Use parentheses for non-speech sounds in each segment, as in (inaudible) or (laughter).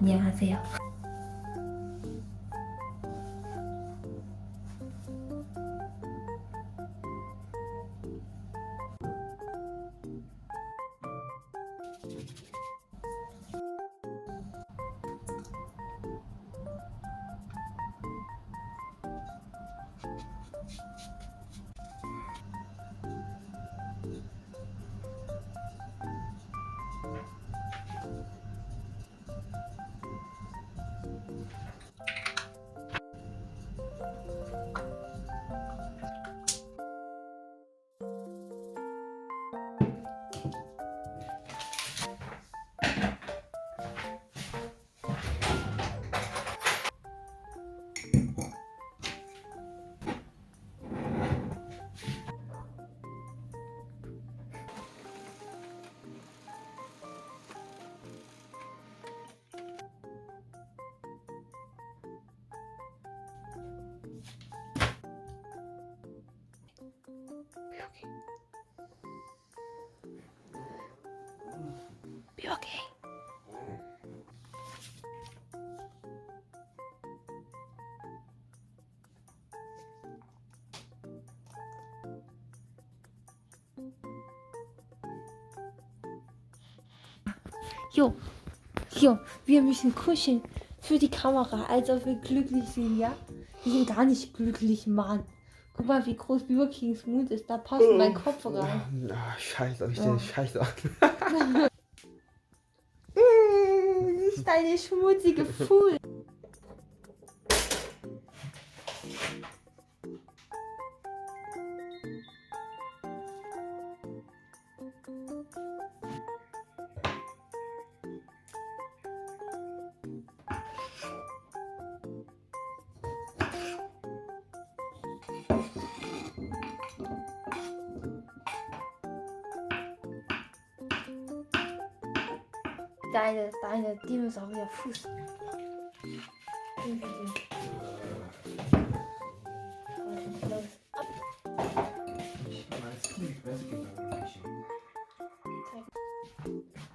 안녕하세요. okay. Jo, jo, wir müssen kuscheln für die Kamera, als ob wir glücklich sind, ja? Wir sind gar nicht glücklich, Mann. Guck mal, wie groß Bürkings Mund ist. Da passt oh. mein Kopf rein. Ah, oh, scheiß auf mich ja. den Scheiß an. (laughs) (laughs) eine schmutzige (laughs) Fuhl. Mm, Nicht deine schmutzige Fuhl. Deine, deine Dinosaurierfuß.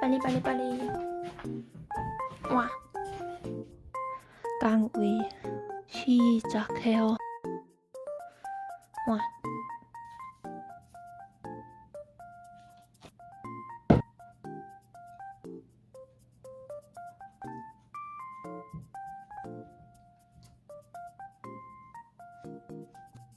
빨리 빨리 빨리. 와. 강의 시작해요. 와.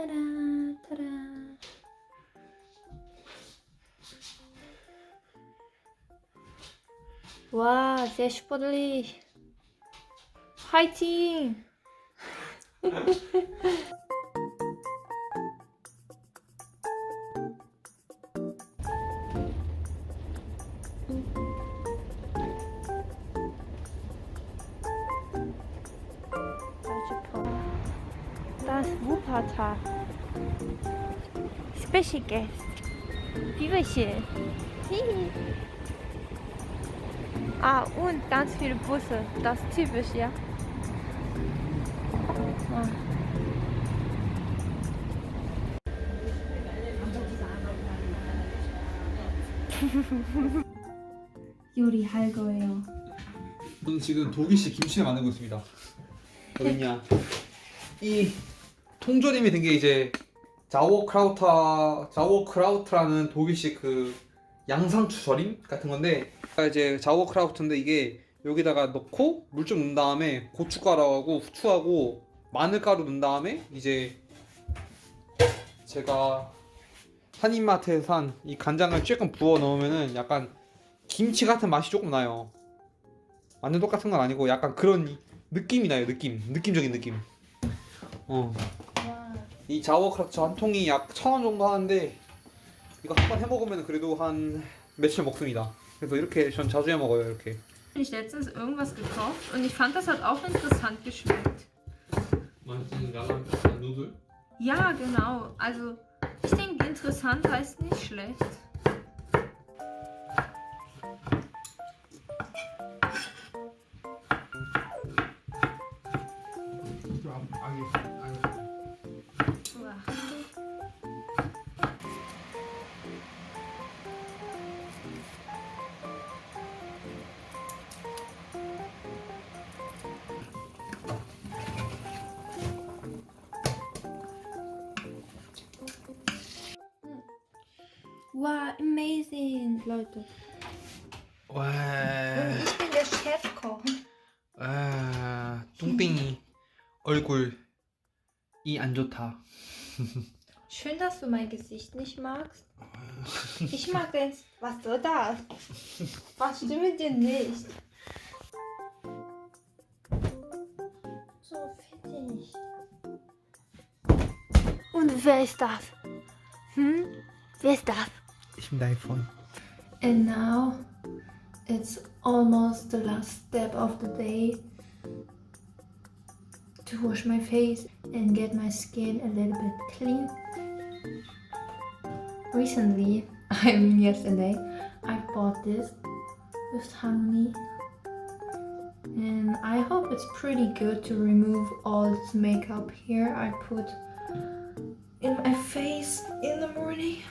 타다 타다. 와, sehr sportlich. 화이팅! Wuppertal. Special Guest. Biberchen. Ah, und ganz viele Busse. Das ist typisch, ja. Ah. 요리할 거예요. 저는 지금 독일식 김치를 만들고 있습니다. 어딨냐? 이 통조림이 된 게 이제 자워크라우터 자워크라우트라는 독일식 그 양상추 절임 같은 건데 이제 자워크라우트인데 이게 여기다가 넣고 물 좀 넣은 다음에 고춧가루하고 후추하고 마늘가루 넣은 다음에 이제 제가 한인마트에서 산 이 간장을 조금 부어 넣으면은 약간 김치 같은 맛이 조금 나요. 완전 똑같은 건 아니고 약간 그런 느낌이 나요 느낌 느낌적인 느낌 어. 이 자워 크라우트 한 통이 약 천 원 정도 하는데 이거 한 번 해 먹으면 그래도 한 며칠 먹습니다 그래서 이렇게 전 자주 해 먹어요 이렇게 Ich letztens irgendwas gekauft und ich fand, das hat auch interessant geschmeckt. Meinst du Ramen Nudel? Ja, genau. Also, ich denke, interessant heißt nicht schlecht. Uah. Wow, amazing, Leute. 와, ich bin der Chefkoch. 와, 뚱땡이 얼굴 이 안 좋다. Schön, dass du mein Gesicht nicht magst. (laughs) Ich mag jetzt. Was soll das? Was stimmt mit dir nicht? So fertig. Und wer ist das? Hm? Wer ist das? Freund. And now it's almost the last step of the day to wash my face and get my skin a little bit clean. Recently, (laughs) I mean yesterday, I bought this with honey and I hope it's pretty good to remove all this makeup here I put in my face in the morning.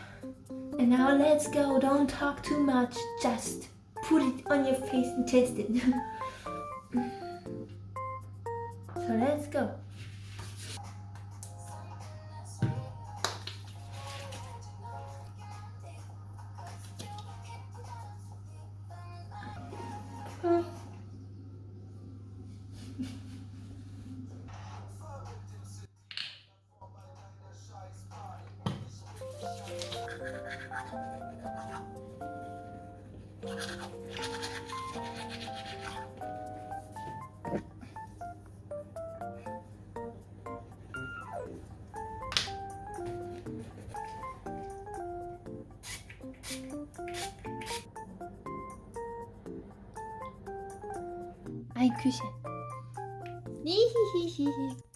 And now let's go. Don't talk too much. Just put it on your face and test it. (laughs) Küchen. Hihihihi. Ich